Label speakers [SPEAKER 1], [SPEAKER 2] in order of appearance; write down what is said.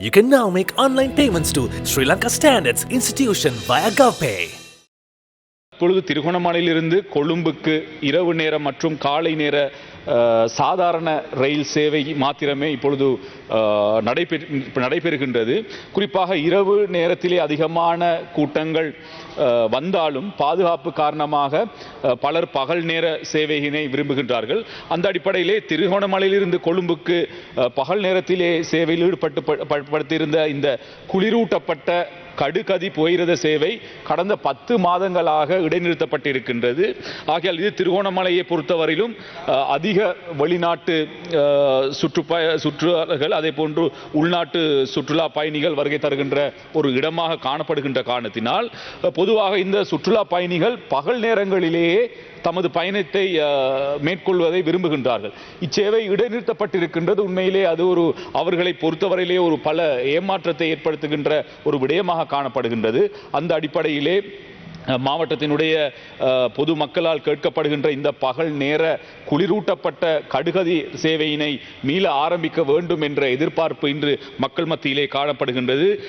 [SPEAKER 1] You can now make online payments to Sri Lanka Standards Institution via GovPay.
[SPEAKER 2] இப்பொழுது திருகோணமலையிலிருந்து கொழும்புக்கு இரவு நேர மற்றும் காலை நேர சாதாரண ரயில் சேவை மாத்திரமே இப்பொழுது நடைபெற் நடைபெறுகின்றது குறிப்பாக இரவு நேரத்திலே அதிகமான கூட்டங்கள் வந்தாலும் பாதுகாப்பு காரணமாக பலர் பகல் நேர சேவையினை விரும்புகின்றார்கள். அந்த அடிப்படையிலே திருகோணமலையிலிருந்து கொழும்புக்கு பகல் நேரத்திலே சேவையில் ஈடுபட்டு படுத்தியிருந்த இந்த குளிரூட்டப்பட்ட கடுகதி போயிரத சேவை கடந்த பத்து மாதங்களாக இடைநிறுத்தப்பட்டிருக்கின்றது. ஆகையால் இது திருகோணமலையை பொறுத்தவரையிலும் அதிக வெளிநாட்டு சுற்றுப்பய சுற்றுப்ப அதே போன்று உள்நாட்டு சுற்றுலா பயணிகள் வருகை தருகின்ற ஒரு இடமாக காணப்படுகின்ற காரணத்தினால் பொதுவாக இந்த சுற்றுலா பயணிகள் பகல் நேரங்களிலேயே தமது பயணத்தை மேற்கொள்வதை விரும்புகின்றார்கள். இச்சேவை இடைநிறுத்தப்பட்டிருக்கின்றது. உண்மையிலே அது ஒரு அவர்களை பொறுத்தவரையிலே ஒரு பல ஏமாற்றத்தை ஏற்படுத்துகின்ற ஒரு விடயமாக காணப்படுகின்றது. அந்த அடிப்படையிலே மாவட்டத்தினுடைய பொது மக்களால் கேட்கப்படுகின்ற இந்த பகல் நேர குளிரூட்டப்பட்ட கடுகதி சேவையினை மீள ஆரம்பிக்க வேண்டும் என்ற எதிர்பார்ப்பு இன்று மக்கள் மத்தியிலே காணப்படுகின்றது.